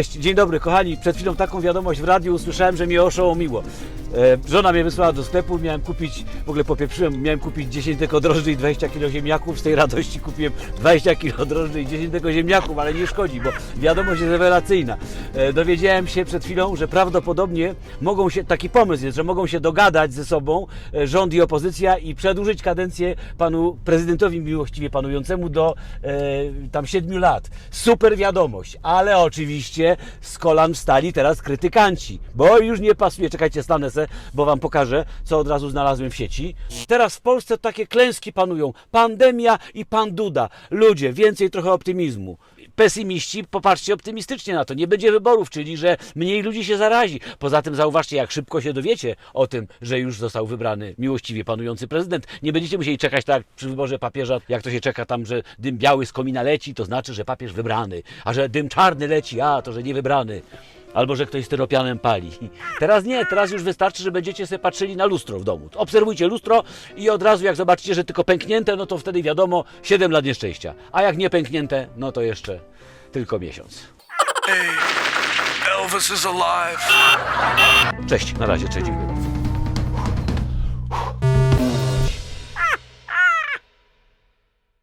Cześć, dzień dobry kochani. Przed chwilą taką wiadomość w radiu usłyszałem, że mnie oszołomiło. E, żona mnie wysłała do sklepu, miałem kupić, w ogóle popieprzyłem, miałem kupić 10 deko drożdży i 20 kg ziemniaków. Z tej radości kupiłem 20 kg drożdży i 10 deko ziemniaków, ale nie szkodzi, bo wiadomość jest rewelacyjna. E, dowiedziałem się przed chwilą, że prawdopodobnie mogą się, taki pomysł jest, że mogą się dogadać ze sobą e, rząd i opozycja i przedłużyć kadencję panu prezydentowi miłościwie panującemu do tam 7 lat. Super wiadomość, ale oczywiście z kolan wstali teraz krytykanci, bo już nie pasuje, czekajcie, stanę se, bo wam pokażę, co od razu znalazłem w sieci. Teraz w Polsce takie klęski panują, pandemia i pan Duda. Ludzie, więcej trochę optymizmu. Pesymiści, popatrzcie optymistycznie na to, nie będzie wyborów, czyli że mniej ludzi się zarazi. Poza tym zauważcie, jak szybko się dowiecie o tym, że już został wybrany miłościwie panujący prezydent. Nie będziecie musieli czekać tak przy wyborze papieża, jak to się czeka tam, że dym biały z komina leci, to znaczy, że papież wybrany, a że dym czarny leci, a to, że nie wybrany. Albo że ktoś styropianem pali. Teraz nie, teraz już wystarczy, że będziecie sobie patrzyli na lustro w domu. Obserwujcie lustro i od razu jak zobaczycie, że tylko pęknięte, no to wtedy wiadomo 7 lat nieszczęścia. A jak nie pęknięte, no to jeszcze tylko miesiąc. Elvis is alive. Cześć, na razie, cześć, dziękuję bardzo.